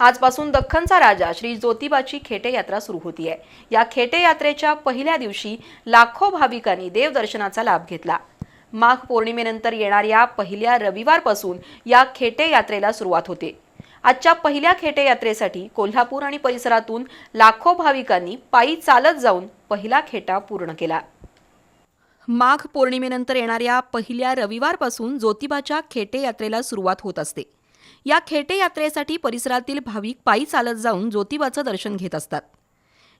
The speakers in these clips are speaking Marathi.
आजपासून दख्खनचा राजा श्री ज्योतिबाची खेटे यात्रा सुरू होती आहे या खेटे यात्रेच्या पहिल्या दिवशी लाखो भाविकांनी देवदर्शनाचा लाभ घेतला. माघ पौर्णिमेनंतर येणाऱ्या पहिल्या रविवारपासून या खेटे यात्रेला सुरुवात होते. आजच्या पहिल्या खेटे यात्रेसाठी कोल्हापूर आणि परिसरातून लाखो भाविकांनी पायी चालत जाऊन पहिला खेटा पूर्ण केला. माघ पौर्णिमेनंतर येणाऱ्या पहिल्या रविवारपासून ज्योतिबाच्या खेटे यात्रेला सुरुवात होत असते. या खेटे यात्रेसाठी परिसरातील भाविक पायी चालत जाऊन ज्योतिबाचं दर्शन घेत असतात.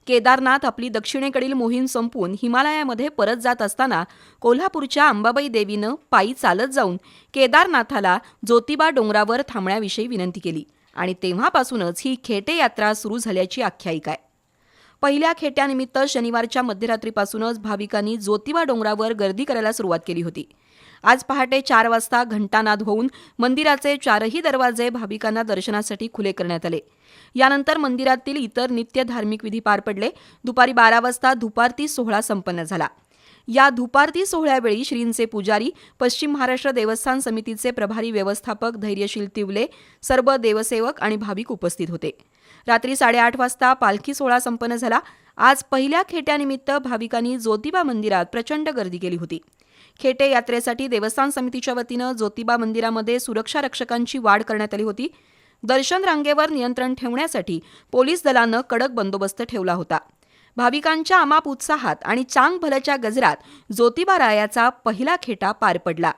केदारनाथ आपली दक्षिणेकडील मोहीम संपवून हिमालयामध्ये परत जात असताना कोल्हापूरच्या अंबाबाई देवीनं पायी चालत जाऊन केदारनाथाला ज्योतिबा डोंगरावर थांबण्याविषयी विनंती केली आणि तेव्हापासूनच ही खेटे यात्रा सुरू झाल्याची आख्यायिका आहे. पहिल्या खेट्यानिमित्त शनिवारच्या मध्यरात्रीपासूनच भाविकांनी ज्योतिबा डोंगरावर गर्दी करायला सुरुवात केली होती. आज पहाटे चार वाजता घंटानाद होऊन मंदिराचे चारही दरवाजे भाविकांना दर्शनासाठी खुले करण्यात आले. यानंतर मंदिरातील इतर नित्य धार्मिक विधी पार पडले. दुपारी बारा वाजता धुपारती सोहळा संपन्न झाला. या धुपारती सोहळ्यावेळी श्रींचे पुजारी पश्चिम महाराष्ट्र देवस्थान समितीचे प्रभारी व्यवस्थापक धैर्यशील तिवले सर्व देवसेवक आणि भाविक उपस्थित होते. रात्री साडेआठ वाजता पालखी सोहळा संपन्न झाला. आज पहिल्या खेट्यानिमित्त भाविकांनी ज्योतिबा मंदिरात प्रचंड गर्दी केली होती. खेटे यात्रेसाठी देवस्थान समितीच्या वतीनं ज्योतिबा मंदिरामध्ये सुरक्षा रक्षकांची वाढ करण्यात आली होती. दर्शन रांगेवर नियंत्रण ठेवण्यासाठी पोलीस दलानं कडक बंदोबस्त ठेवला होता. भाविकांच्या अमाप उत्साहात आणि चांग भलच्या गजरात ज्योतिबा रायाचा पहिला खेटा पार पडला.